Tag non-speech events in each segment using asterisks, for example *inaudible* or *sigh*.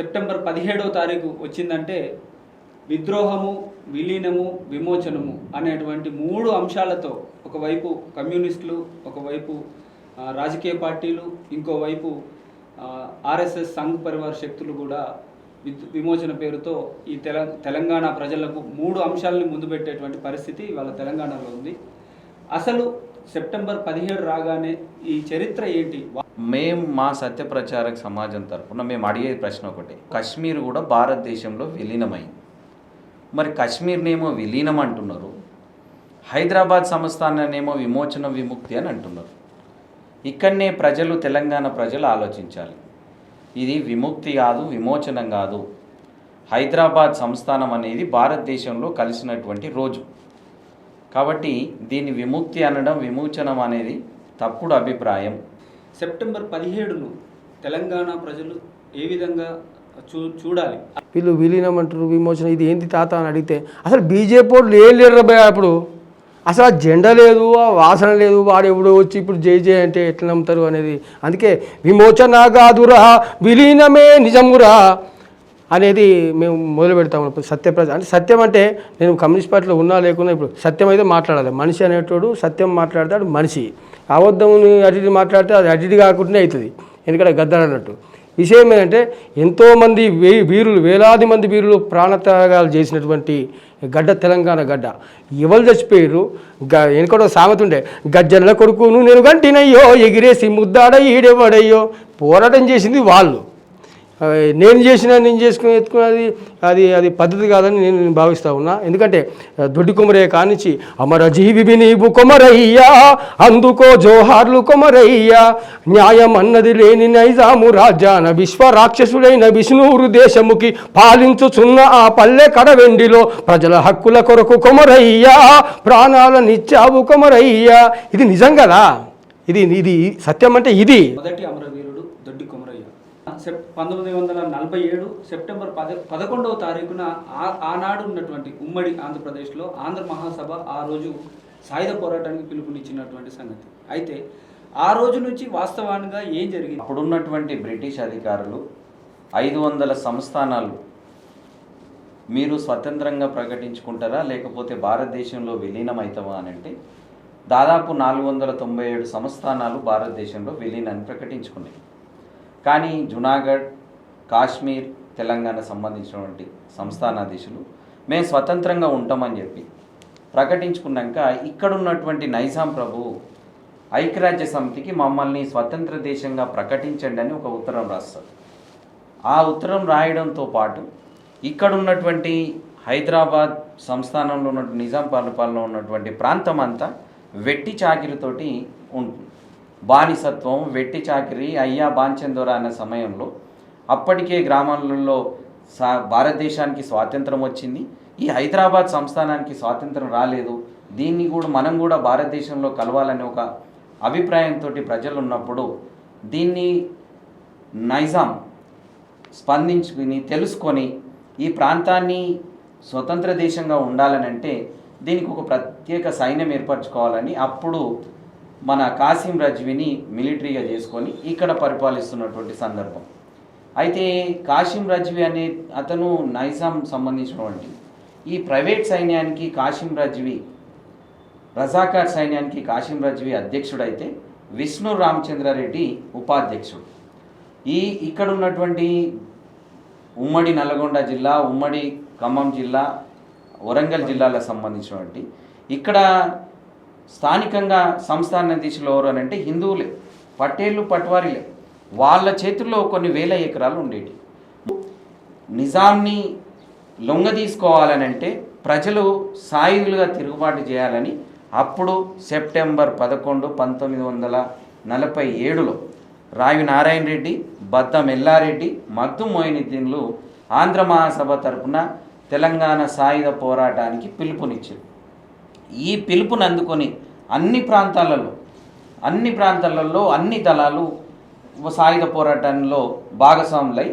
September పదిహేడవ తారీఖు వచ్చిందంటే విద్రోహము విలీనము విమోచనము అనేటువంటి మూడు అంశాలతో ఒకవైపు కమ్యూనిస్టులు ఒకవైపు రాజకీయ పార్టీలు ఇంకోవైపు ఆర్ఎస్ఎస్ సంఘ్ పరివార శక్తులు కూడా విమోచన పేరుతో ఈ తెల తెలంగాణ ప్రజలకు మూడు అంశాలని ముందు పెట్టేటువంటి పరిస్థితి ఇవాళ తెలంగాణలో ఉంది. అసలు సెప్టెంబర్ పదిహేడు రాగానే ఈ చరిత్ర ఏంటి? మేము మా సత్యప్రచారక సమాజం తరఫున మేము అడిగే ప్రశ్న ఒకటి. కశ్మీర్ కూడా భారతదేశంలో విలీనమైంది. మరి కశ్మీర్నేమో విలీనం అంటున్నారు. హైదరాబాద్ సంస్థానాన్నేమో విమోచన విముక్తి అని అంటున్నారు. ఇక్కడనే ప్రజలు తెలంగాణ ప్రజలు ఆలోచించాలి. ఇది విముక్తి కాదు విమోచనం కాదు. హైదరాబాద్ సంస్థానం అనేది భారతదేశంలో కలిసినటువంటి రోజు. కాబట్టి దీన్ని విముక్తి అనడం విమోచనం అనేది తప్పుడు అభిప్రాయం. సెప్టెంబర్ పదిహేడును తెలంగాణ ప్రజలు ఏ విధంగా చూ చూడాలి? వీళ్ళు విలీనం అంటారు విమోచన ఇది ఏంటి తాత అని అడిగితే అసలు బీజేపీ వాళ్ళు ఏం లేరు భయ అప్పుడు అసలు ఆ జెండా లేదు ఆ వాసన లేదు వాడు ఎవడో వచ్చి ఇప్పుడు జై జై అంటే ఎట్లా నమ్ముతారు అనేది. అందుకే విమోచన కాదురా విలీనమే నిజమురా అనేది మేము మొదలు పెడతాము ఇప్పుడు సత్యప్రజ అంటే సత్యం అంటే నేను కమ్యూనిస్ట్ పార్టీలో ఉన్నా లేకున్నా ఇప్పుడు సత్యం అయితే మాట్లాడాలి. మనిషి అనేటోడు సత్యం మాట్లాడతాడు మనిషి. అబద్ధం అటిటి మాట్లాడితే అది అటిటి కాకుండానే అవుతుంది. ఎందుకంటే గద్దర్ అన్నట్టు. విషయం ఏంటంటే ఎంతోమంది వే వీరులు వేలాది మంది వీరులు ప్రాణత్యాగాలు చేసినటువంటి గడ్డ తెలంగాణ గడ్డ. ఎవరు చచ్చిపోయారు గ వెనుకడ సామెత ఉండే గజ్జల కొడుకును నేను గంటినయ్యో ఎగిరేసి ముద్దాడ ఈడెవడయ్యో. పోరాటం చేసింది వాళ్ళు. నేను చేసిన నేను చేసుకుని ఎత్తుకున్నది అది అది పద్ధతి కాదని నేను భావిస్తా ఉన్నా. ఎందుకంటే దొడ్డి కొమరయ్య కానిచ్చి అమర జీవి నీవు కొమరయ్యా అందుకో జోహార్లు కొమరయ్యా న్యాయం అన్నది లేని నైజాము రాజ్యాన విశ్వ రాక్షసుడైన విష్ణువురు దేశముకి పాలించుచున్న ఆ పల్లె కడవెండిలో ప్రజల హక్కుల కొరకు కొమరయ్యా ప్రాణాలనిచ్చావు కొమరయ్యా. ఇది నిజం కదా? ఇది ఇది సత్యం అంటే ఇది మొదటి అమరవీరుడు దొడ్డి కొమరయ్య సెప్ పంతొమ్మిది వందల నలభై ఏడు సెప్టెంబర్ పద పదకొండవ తారీఖున ఆ- ఆనాడు ఉన్నటువంటి ఉమ్మడి ఆంధ్రప్రదేశ్లో ఆంధ్ర మహాసభ ఆ రోజు సాయుధ పోరాటానికి పిలుపునిచ్చినటువంటి సంగతి. అయితే ఆ రోజు నుంచి వాస్తవానికి ఏం జరిగింది? అప్పుడున్నటువంటి బ్రిటిష్ అధికారులు ఐదు వందల సంస్థానాలు మీరు స్వతంత్రంగా ప్రకటించుకుంటారా? లేకపోతే భారతదేశంలో విలీనం అవుతావా అని అంటే దాదాపు నాలుగు వందల తొంభై ఏడు సంస్థానాలు భారతదేశంలో విలీనాన్ని ప్రకటించుకున్నాయి. కానీ జునాగఢ్ కాశ్మీర్ తెలంగాణ సంబంధించినటువంటి సంస్థానాధీశులు మేము స్వతంత్రంగా ఉంటామని చెప్పి ప్రకటించుకున్నాక ఇక్కడ ఉన్నటువంటి నైజాం ప్రభు ఐక్యరాజ్య సమితికి మమ్మల్ని స్వతంత్ర దేశంగా ప్రకటించండి అని ఒక ఉత్తరం రాస్తారు. ఆ ఉత్తరం రాయడంతో పాటు ఇక్కడ ఉన్నటువంటి హైదరాబాద్ సంస్థానంలో ఉన్న నిజాం పరిపాలనలో ఉన్నటువంటి ప్రాంతం అంతా వెట్టి చాకిరితోటి ఉంటుంది. బానిసత్వం వెట్టి చాకిరి అయ్యా బాన్చందోరా అనే సమయంలో అప్పటికే గ్రామాలలో సా భారతదేశానికి స్వాతంత్రం వచ్చింది. ఈ హైదరాబాద్ సంస్థానానికి స్వాతంత్రం రాలేదు. దీన్ని కూడా మనం కూడా భారతదేశంలో కలవాలనే ఒక అభిప్రాయంతో ప్రజలు ఉన్నప్పుడు దీన్ని నైజాం స్పందించుకుని తెలుసుకొని ఈ ప్రాంతాన్ని స్వతంత్ర దేశంగా ఉండాలనంటే దీనికి ఒక ప్రత్యేక సైన్యం ఏర్పరచుకోవాలని అప్పుడు మన కాసిం రజ్వీని మిలిటరీగా చేసుకొని ఇక్కడ పరిపాలిస్తున్నటువంటి సందర్భం. అయితే కాసిం రజ్వీ అనే అతను నైజాం సంబంధించినటువంటి ఈ ప్రైవేట్ సైన్యానికి కాసిం రజ్వీ రజాకార్ సైన్యానికి కాసిం రజ్వీ అధ్యక్షుడైతే విష్ణు రామచంద్రారెడ్డి ఉపాధ్యక్షుడు. ఈ ఇక్కడ ఉన్నటువంటి ఉమ్మడి నల్గొండ జిల్లా ఉమ్మడి ఖమ్మం జిల్లా వరంగల్ జిల్లాలకు సంబంధించినటువంటి ఇక్కడ స్థానికంగా సంస్థాన దిశలో ఎవరు అని అంటే హిందువులే పటేళ్ళు పట్వారీలే వాళ్ళ చేతుల్లో కొన్ని వేల ఎకరాలు ఉండేవి నిజాంని లొంగ తీసుకోవాలనంటే ప్రజలు సాయుధులుగా తిరుగుబాటు చేయాలని అప్పుడు సెప్టెంబర్ పదకొండు పంతొమ్మిది వందల నలభై ఏడులో రావి నారాయణ రెడ్డి బద్దం ఎల్లారెడ్డి మద్దు మోయినుద్దీన్లు ఆంధ్ర మహాసభ తరపున తెలంగాణ సాయుధ పోరాటానికి పిలుపునిచ్చారు. ఈ పిలుపుని అందుకొని అన్ని ప్రాంతాలలో అన్ని ప్రాంతాలలో అన్ని దళాలు సాయుధ పోరాటంలో భాగస్వాములై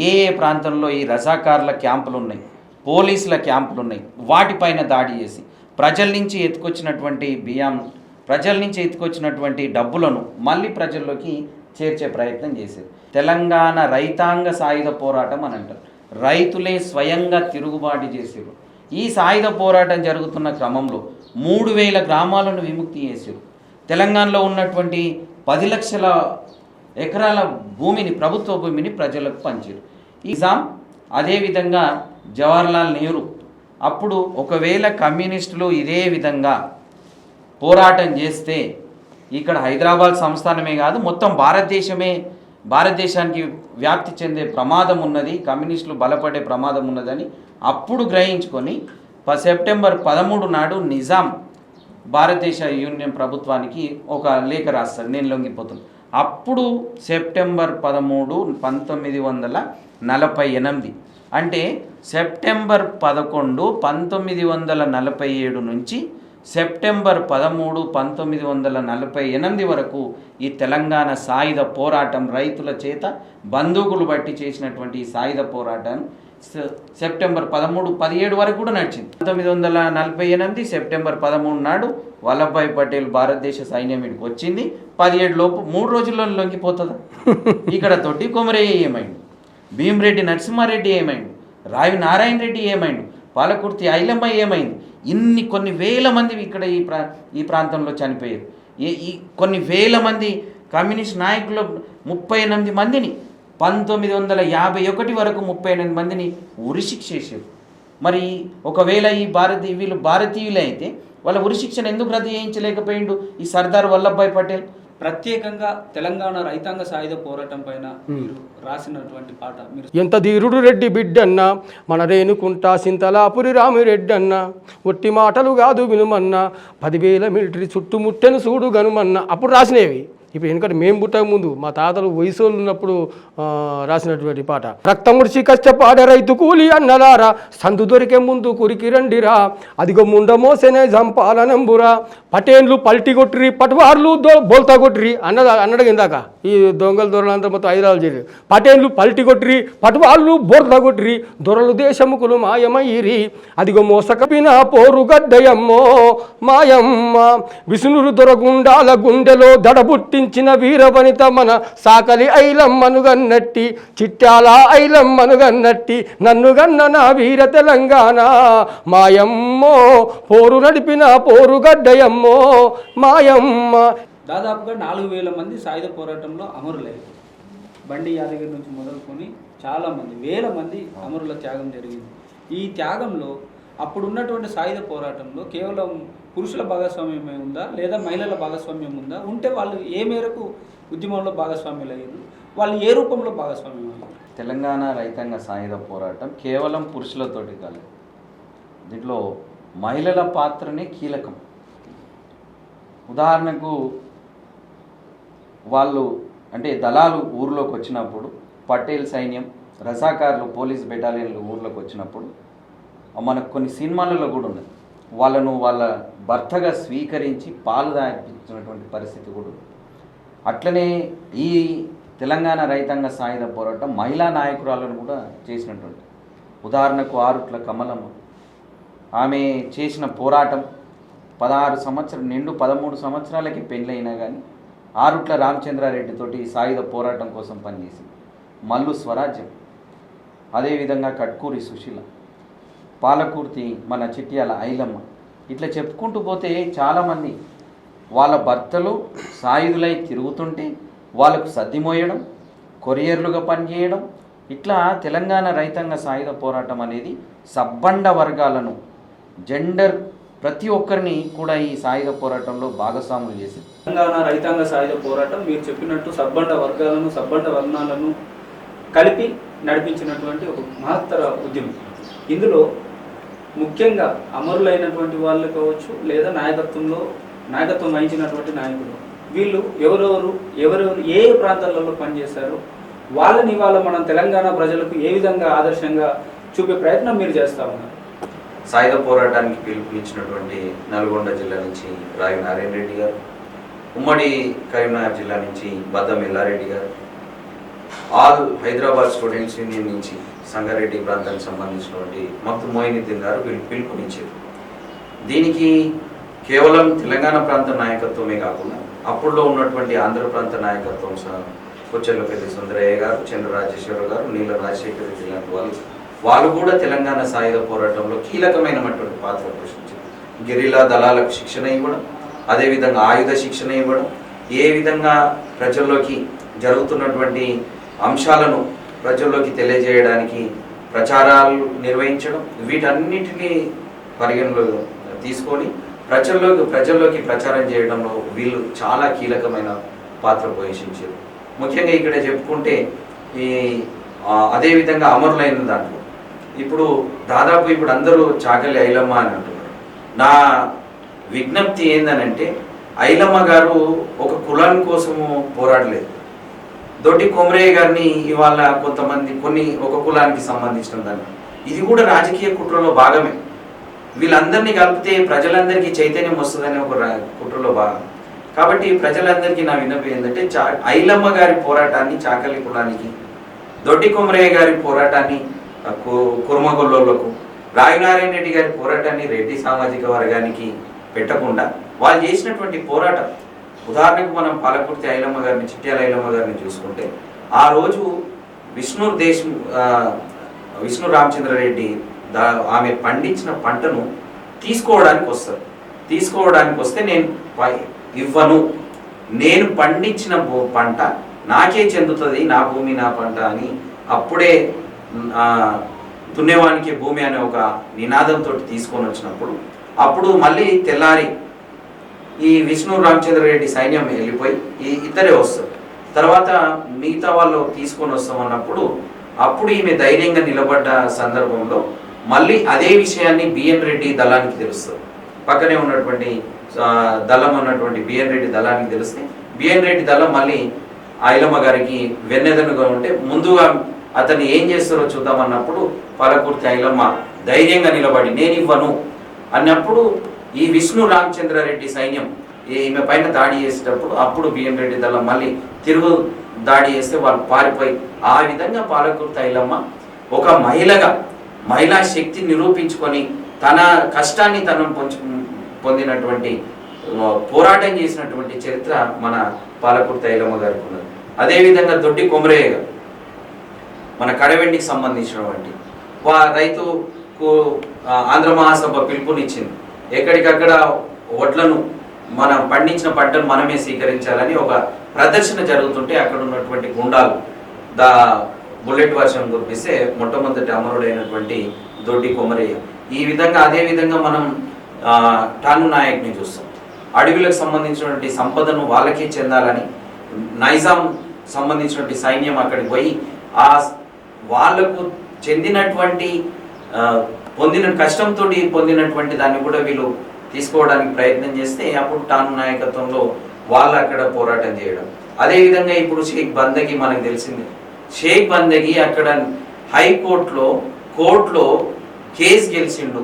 ఏ ఏ ప్రాంతంలో ఈ రజాకారుల క్యాంపులు ఉన్నాయి పోలీసుల క్యాంపులు ఉన్నాయి వాటిపైన దాడి చేసి ప్రజల నుంచి ఎత్తుకొచ్చినటువంటి బియ్యం ప్రజల నుంచి ఎత్తుకొచ్చినటువంటి డబ్బులను మళ్ళీ ప్రజల్లోకి చేర్చే ప్రయత్నం చేసేది తెలంగాణ రైతాంగ సాయుధ పోరాటం అని అంటారు. రైతులే స్వయంగా తిరుగుబాటు చేసేవారు ఈ సాయుధ పోరాటం జరుగుతున్న క్రమంలో మూడు వేల గ్రామాలను విముక్తి చేశారు. తెలంగాణలో ఉన్నటువంటి పది లక్షల ఎకరాల భూమిని ప్రభుత్వ భూమిని ప్రజలకు పంచారు. ఈ నిజాం అదేవిధంగా జవహర్లాల్ నెహ్రూ అప్పుడు ఒకవేళ కమ్యూనిస్టులు ఇదే విధంగా పోరాటం చేస్తే ఇక్కడ హైదరాబాద్ సంస్థానమే కాదు మొత్తం భారతదేశమే భారతదేశానికి వ్యాప్తి చెందే ప్రమాదం ఉన్నది కమ్యూనిస్టులు బలపడే ప్రమాదం ఉన్నదని అప్పుడు గ్రహించుకొని ప సెప్టెంబర్ పదమూడు నాడు నిజాం భారతదేశ యూనియన్ ప్రభుత్వానికి ఒక లేఖ రాస్తారు నేను లొంగిపోతున్నాను అప్పుడు సెప్టెంబర్ పదమూడు పంతొమ్మిది వందల నలభై ఎనిమిది అంటే సెప్టెంబర్ పదకొండు పంతొమ్మిది వందల నలభై ఏడు నుంచి సెప్టెంబర్ పదమూడు పంతొమ్మిది వందల నలభై ఎనిమిది వరకు ఈ తెలంగాణ సాయుధ పోరాటం రైతుల చేత బందూకులు బట్టి చేసినటువంటి ఈ సాయుధ పోరాటం సె- సెప్టెంబర్ పదమూడు పదిహేడు వరకు కూడా నడిచింది. పంతొమ్మిది వందల నలభై ఎనిమిది సెప్టెంబర్ పదమూడు నాడు వల్లభాయ్ పటేల్ భారతదేశ సైన్యం ఇక్కడికి వచ్చింది. పదిహేడు లోపు మూడు రోజుల్లో లొంగిపోతుందా *laughs* ఇక్కడ తొట్టి కొమరయ్య ఏమైంది భీమరెడ్డి నరసింహారెడ్డి ఏమైండు? రావి నారాయణ రెడ్డి ఏమైండు? పాలకుర్తి ఐలమ్మ ఏమైంది? ఇన్ని కొన్ని వేల మంది ఇక్కడ ఈ ప్రా ఈ ప్రాంతంలో చనిపోయారు. ఈ ఈ కొన్ని వేల మంది కమ్యూనిస్ట్ నాయకులు ముప్పై ఎనిమిది మందిని పంతొమ్మిది వందల యాభై ఒకటి వరకు ముప్పై ఎనిమిది మందిని ఉరిశిక్ష చేశారు మరి ఒకవేళ ఈ భారతీయ వీళ్ళు భారతీయులే అయితే వాళ్ళ ఉరిశిక్షను ఎందుకు రద్దు చేయించలేకపోయిండు ఈ సర్దార్ వల్లభాయ్ పటేల్? ప్రత్యేకంగా తెలంగాణ రైతాంగ సాయుధ పోరాటం పైన మీరు రాసినటువంటి పాట మీరు ఎంత ధీరుడు రెడ్డి బిడ్డన్న మన రేణుకుంట సింతలాపురి రామిరెడ్డన్న ఒట్టి మాటలు కాదు వినుమన్న పదివేల మిలిటరీ చుట్టుముట్టెను చూడు గనుమన్న అప్పుడు రాసినవి. ఇప్పుడు ఎందుకంటే మేము పుట్టక ముందు మా తాతలు వయసు వాళ్ళు ఉన్నప్పుడు రాసినటువంటి పాట. రక్తం ముడిచి కష్టపాడే రైతు కూలి అన్నలారా సందు దొరికే ముందు కురికి రండిరా. అదిగో ముండ మోసేనే జంపాలనంబురా. పటేన్లు పల్టి కొట్టిరి పటవార్లు దో బోల్తా కొట్టిరి అన్నదా అన్నడ ఇందాక. ఈ దొంగల దొరలంతా మొత్తం హైదరాబాద్ చేరి. పటేన్లు పల్టి కొట్టిరి పటవాళ్ళు బోర్లా కొట్టిరి దొరలు దేశముకులు మాయమయ్యిరి. అదిగో మోసకపిన పోరు గడ్డయమ్మో మాయమ్మ. విష్ణురు దొరగుండాల గుండెలో దడబుట్టి దడబుట్టించిన వీరవనిత మన సాకలి ఐలమ్మనుగన్నట్టి చిట్టాల ఐలమ్మను గన్నట్టి నా వీర తెలంగాణ. మాయమ్మో పోరు నడిపిన పోరు గడ్డయమ్మో మాయమ్మ. దాదాపుగా నాలుగు వేల మంది సాయుధ పోరాటంలో అమరులయ్యారు బండి యాదగిరి నుంచి మొదలుకొని చాలామంది వేల మంది అమరుల త్యాగం జరిగింది. ఈ త్యాగంలో అప్పుడున్నటువంటి సాయుధ పోరాటంలో కేవలం పురుషుల భాగస్వామ్యమే ఉందా? లేదా మహిళల భాగస్వామ్యం ఉందా? ఉంటే వాళ్ళు ఏ మేరకు ఉద్యమంలో భాగస్వామ్యులు అయ్యారు వాళ్ళు ఏ రూపంలో భాగస్వామ్యం అయ్యారు తెలంగాణ రైతాంగ సాయుధ పోరాటం కేవలం పురుషులతోటి కాలేదు దీంట్లో మహిళల పాత్రనే కీలకం. ఉదాహరణకు వాళ్ళు అంటే దళాలు ఊర్లోకి వచ్చినప్పుడు పటేల్ సైన్యం రజాకారులు పోలీస్ బెటాలియన్లు ఊర్లోకి వచ్చినప్పుడు మనకు కొన్ని సినిమాలలో కూడా ఉన్నది వాళ్ళను వాళ్ళ భర్తగా స్వీకరించి పాలు దాపించినటువంటి పరిస్థితి కూడా అట్లనే ఈ తెలంగాణ రైతాంగ సాయుధ పోరాటం మహిళా నాయకురాలను కూడా చేసినటువంటి. ఉదాహరణకు ఆరుట్ల కమలమ్మ. ఆమె చేసిన పోరాటం పదహారు సంవత్సరం నిండు పదమూడు సంవత్సరాలకి పెళ్ళైనా కానీ ఆరుట్ల రామచంద్రారెడ్డితోటి సాయుధ పోరాటం కోసం పనిచేసింది. మల్లు స్వరాజ్యం. అదేవిధంగా కట్కూరి సుశీల. పాలకుర్తి మన చిట్యాల ఐలమ్మ. ఇట్లా చెప్పుకుంటూ పోతే చాలామంది వాళ్ళ భర్తలు సాయుధులై తిరుగుతుంటే వాళ్ళకు సర్దిమోయడం కొరియర్లుగా పనిచేయడం ఇట్లా తెలంగాణ రైతాంగ సాయుధ పోరాటం అనేది సబ్బండ వర్గాలను జెండర్ ప్రతి ఒక్కరిని కూడా ఈ సాయుధ పోరాటంలో భాగస్వాములు చేసింది. తెలంగాణ రైతాంగ సాయుధ పోరాటం మీరు చెప్పినట్టు సబ్బండ వర్గాలను సబ్బండ వర్ణాలను కలిపి నడిపించినటువంటి ఒక మహత్తర ఉద్యమం. ఇందులో ముఖ్యంగా అమరులైనటువంటి వాళ్ళు కావచ్చు లేదా నాయకత్వంలో నాయకత్వం వహించినటువంటి నాయకులు. వీళ్ళు ఎవరెవరు ఎవరెవరు ఏ ఏ ప్రాంతాలలో పనిచేశారు వాళ్ళని ఇవాళ మనం తెలంగాణ ప్రజలకు ఏ విధంగా ఆదర్శంగా చూపే ప్రయత్నం మీరు చేస్తా ఉన్నారు? సాయుధ పోరాటానికి పిలుపునిచ్చినటువంటి నల్గొండ జిల్లా నుంచి రావి నారాయణ రెడ్డి గారు ఉమ్మడి కరీంనగర్ జిల్లా నుంచి బద్దం ఎల్లారెడ్డి గారు ఆల్ హైదరాబాద్ స్టూడెంట్స్ యూనియన్ నుంచి సంగారెడ్డి ప్రాంతానికి సంబంధించినటువంటి మక్తు మోయినుద్దీన్ గారు పిలుపునిచ్చారు. దీనికి కేవలం తెలంగాణ ప్రాంత నాయకత్వమే కాకుండా అప్పుడులో ఉన్నటువంటి ఆంధ్ర ప్రాంత నాయకత్వం సహా కొచ్చెల్లపల్లి సుందరయ్య గారు చంద్ర రాజేశ్వర గారు నీల రాజశేఖర రెడ్డి లాంటి వాళ్ళు వాళ్ళు కూడా తెలంగాణ సాయుధ పోరాటంలో కీలకమైనటువంటి పాత్ర పోషించారు. గిరిలా దళాలకు శిక్షణ ఇవ్వడం అదేవిధంగా ఆయుధ శిక్షణ ఇవ్వడం ఏ విధంగా ప్రజల్లోకి జరుగుతున్నటువంటి అంశాలను ప్రజల్లోకి తెలియజేయడానికి ప్రచారాలు నిర్వహించడం వీటన్నిటినీ పరిగణలో తీసుకొని ప్రజల్లోకి ప్రజల్లోకి ప్రచారం చేయడంలో వీళ్ళు చాలా కీలకమైన పాత్ర పోషించారు. ముఖ్యంగా ఇక్కడ చెప్పుకుంటే ఈ అదేవిధంగా అమరులైన దాంట్లో. ఇప్పుడు దాదాపు ఇప్పుడు అందరూ చాకలి ఐలమ్మ అని అంటున్నారు. నా విజ్ఞప్తి ఏందనంటే ఐలమ్మ గారు ఒక కులాని కోసము పోరాడలేదు. దొడ్డి కొమరయ్య గారిని ఇవాళ కొంతమంది కొన్ని ఒక కులానికి సంబంధించిన దాన్ని. ఇది కూడా రాజకీయ కుట్రలో భాగమే. వీళ్ళందరినీ కలిపితే ప్రజలందరికీ చైతన్యం వస్తుందని ఒక కుట్రలో భాగం. కాబట్టి ప్రజలందరికీ నా విన్నపం ఏంటంటే చా ఐలమ్మ గారి పోరాటాన్ని చాకలి కులానికి దొడ్డి కొమరయ్య గారి పోరాటాన్ని ఆ, కు- కుర్మగొల్లోళ్ళకు రెడ్డి గారి పోరాటాన్ని రెడ్డి సామాజిక వర్గానికి పెట్టకుండా వాళ్ళు చేసినటువంటి పోరాటం ఉదాహరణకు మనం పాలకుర్తి ఐలమ్మ గారిని చిట్యాల ఐలమ్మ గారిని చూసుకుంటే ఆ రోజు విష్ణు దేశ్ విష్ణు రామచంద్రారెడ్డి దా ఆమె పండించిన పంటను తీసుకోవడానికి వస్తారు. తీసుకోవడానికి వస్తే నేను పై- ఇవ్వను. నేను పండించిన పంట నాకే చెందుతుంది నా భూమి నా పంట అని అప్పుడే దున్నేవానికి భూమి అనే ఒక నినాదంతో తీసుకొని వచ్చినప్పుడు అప్పుడు మళ్ళీ తెల్లారి ఈ విష్ణు రామచంద్ర రెడ్డి సైన్యం వెళ్ళిపోయి ఈ ఇద్దరే వస్తారు. తర్వాత మిగతా వాళ్ళు తీసుకొని వస్తామన్నప్పుడు అప్పుడు ఈమె ధైర్యంగా నిలబడ్డ సందర్భంలో మళ్ళీ అదే విషయాన్ని బిఎన్ రెడ్డి దళానికి తెలుస్తుంది. పక్కనే ఉన్నటువంటి దళం ఉన్నటువంటి బిఎన్ రెడ్డి దళానికి తెలిస్తే బిఎన్ రెడ్డి దళం మళ్ళీ ఐలమ్మ గారికి వెన్నెదనుగా ఉంటే ముందుగా అతను ఏం చేస్తారో చూద్దామన్నప్పుడు పాలకుర్తి ఐలమ్మ ధైర్యంగా నిలబడి నేను ఇవ్వను అన్నప్పుడు ఈ విష్ణు రామచంద్రారెడ్డి సైన్యం ఈమె పైన దాడి చేసేటప్పుడు అప్పుడు బిఎం రెడ్డి దళం మళ్ళీ తిరుగు దాడి చేస్తే వాళ్ళు పారిపోయి ఆ విధంగా పాలకూరు తైలమ్మ ఒక మహిళగా మహిళా శక్తి నిరూపించుకొని తన కష్టాన్ని తను పొంచు పొందినటువంటి పోరాటం చేసినటువంటి చరిత్ర మన పాలకూరు తైలమ్మ గారికి ఉన్నది. అదేవిధంగా దొడ్డి కొమరయ్య గారు మన కడవెండికి సంబంధించినటువంటి వా రైతుకు ఆంధ్ర మహాసభ పిలుపునిచ్చింది. ఎక్కడికక్కడ వడ్లను మనం పండించిన పంటను మనమే స్వీకరించాలని ఒక ప్రదర్శన జరుగుతుంటే అక్కడ ఉన్నటువంటి గుండాలు దా బుల్లెట్ వర్షం కురిపిస్తే మొట్టమొదటి అమరుడైనటువంటి దొడ్డి కొమరయ్య. ఈ విధంగా అదే విధంగా మనం టాను నాయక్ని చూస్తాం. అడవులకు సంబంధించినటువంటి సంపదను వాళ్ళకే చెందాలని నైజాం సంబంధించినటువంటి సైన్యం అక్కడికి పోయి ఆ వాళ్ళకు చెందినటువంటి పొందిన కష్టంతో పొందినటువంటి దాన్ని కూడా వీళ్ళు తీసుకోవడానికి ప్రయత్నం చేస్తే అప్పుడు తాను నాయకత్వంలో వాళ్ళు అక్కడ పోరాటం చేయడం. అదేవిధంగా ఇప్పుడు షేక్ బందగి మనకు తెలిసింది. షేక్ బందగి అక్కడ హైకోర్టులో కోర్టులో కేసు గెలిచిండు.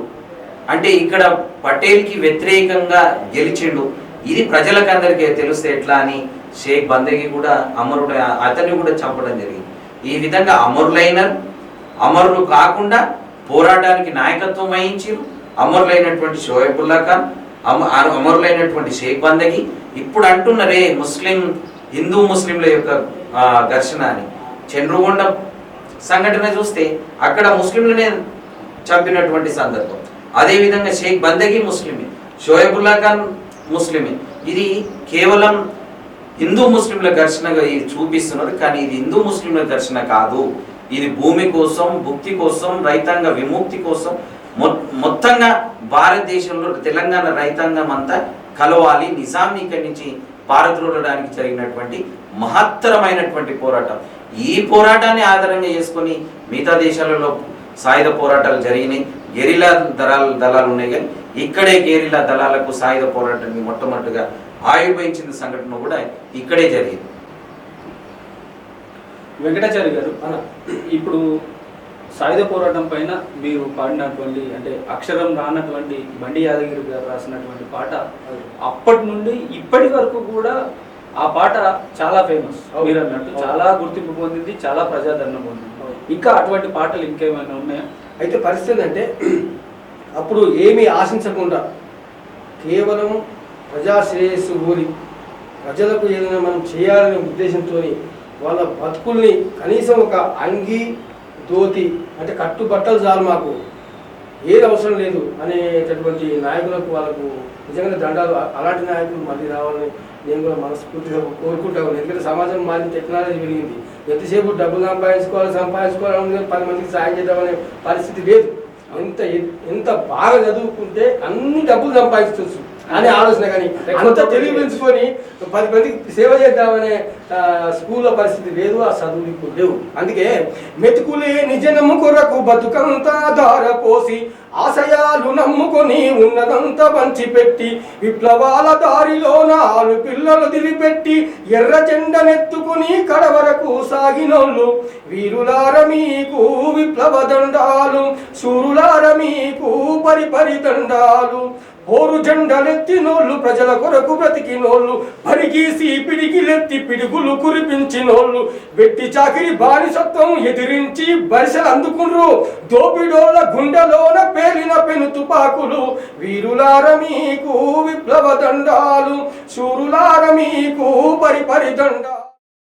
అంటే ఇక్కడ పటేల్కి వ్యతిరేకంగా గెలిచిండు. ఇది ప్రజలకు అందరికీ తెలిస్తే ఎట్లా అని షేక్ బందగి కూడా అమరుడు అతన్ని కూడా చంపడం జరిగింది. ఈ విధంగా అమరులైన అమరులు కాకుండా పోరాటానికి నాయకత్వం వహించి అమరులైనటువంటి షోయబుల్లా ఖాన్ అమ- అమరులైనటువంటి షేక్ బందగి ఇప్పుడు అంటున్నారే ముస్లిం హిందూ ముస్లింల యొక్క ఘర్షణ అని చంద్రగొండ సంఘటన చూస్తే అక్కడ ముస్లింలనే చంపినటువంటి సందర్భం. అదేవిధంగా షేక్ బందగి ముస్లిమే షోయబుల్లా ఖాన్ ముస్లిమే. ఇది కేవలం హిందూ ముస్లింల ఘర్షణగా ఇది చూపిస్తున్నారు కానీ ఇది హిందూ ముస్లింల ఘర్షణ కాదు. ఇది భూమి కోసం భుక్తి కోసం రైతాంగ విముక్తి కోసం మొ- మొత్తంగా భారతదేశంలో తెలంగాణ రైతాంగం అంతా కలవాలి. నిజాంని ఇక్కడి నుంచి పారద్రోలడానికి జరిగినటువంటి మహత్తరమైనటువంటి పోరాటం. ఈ పోరాటాన్ని ఆధారంగా చేసుకొని మిగతా దేశాలలో సాయుధ పోరాటాలు జరిగినాయి. గెరిలా దళాలు దళాలు ఉన్నాయి కానీ ఇక్కడే గెరిలా దళాలకు సాయుధ పోరాటాన్ని మొట్టమొదటిగా ఆయుర్భవించిన సంఘటన కూడా ఇక్కడే జరిగింది. వెంకటాచారి గారు ఇప్పుడు సాయుధ పోరాటం పైన మీరు పాడినటువంటి అంటే అక్షరం రానటువంటి బండి యాదగిరి గారు రాసినటువంటి పాట అప్పటి నుండి ఇప్పటి వరకు కూడా ఆ పాట చాలా ఫేమస్ మీరు అన్నట్టు చాలా గుర్తింపు పొందింది చాలా ప్రజాదరణ పొందింది. ఇంకా అటువంటి పాటలు ఇంకేమైనా ఉన్నాయా? అయితే పరిస్థితి అంటే అప్పుడు ఏమీ ఆశించకుండా కేవలం ప్రజా శ్రేయస్సు కోరి ప్రజలకు ఏదైనా మనం చేయాలనే ఉద్దేశంతో వాళ్ళ బతుకుల్ని కనీసం ఒక అంగి ధోతి అంటే కట్టుబట్టలు చాలు మాకు. ఏది అవసరం లేదు అనేటటువంటి నాయకులకు వాళ్ళకు నిజంగా దండాలు అలాంటి నాయకులు మళ్ళీ రావాలని నేను కూడా మనస్ఫూర్తిగా కోరుకుంటాను ఎందుకంటే సమాజం మారిన టెక్నాలజీ పెరిగింది. ఎంతసేపు డబ్బులు సంపాదించుకోవాలి సంపాదించుకోవాలి పది మందికి సాయం చేద్దామనే పరిస్థితి లేదు. ఎంత ఎంత బాగా చదువుకుంటే అన్ని డబ్బులు సంపాదించవచ్చు అనే ఆలోచన కానీ అంత తెలివి పెంచుకొని పది మందికి సేవ చేద్దామనే స్కూల్లో పరిస్థితి లేదు ఆ ఇప్పుడు లేవు. అందుకే మెతుకులే నిజనము కొరకు బతుకంతా దార పోసి ఆశయాలు నమ్ముకొని ఉన్నదంతా పంచిపెట్టి విప్లవాల దారిలో నాలు పిల్లలు దిలిపెట్టి ఎర్ర జెండనెత్తుకుని కడవరకు సాగినోళ్ళు. వీరులార మీకు విప్లవ దండాలు శూరులార మీకు పరిపరి దండాలు. పోరు జెండలెత్తినోళ్ళు ప్రజల కొరకు బ్రతికినోళ్ళు పరిగీసి పిడికిలెత్తి పిడుగులు కురిపించినోళ్ళు వెట్టి చాకిరి బానిసత్వం ఎదిరించి బరిసెలు అందుకుండ్రు దోపిడోల గుండెలోన పేలిన పెను తుపాకులు వీరులార మీకు విప్లవ దండాలు శూరులార మీకు పరిపరి దండాలు.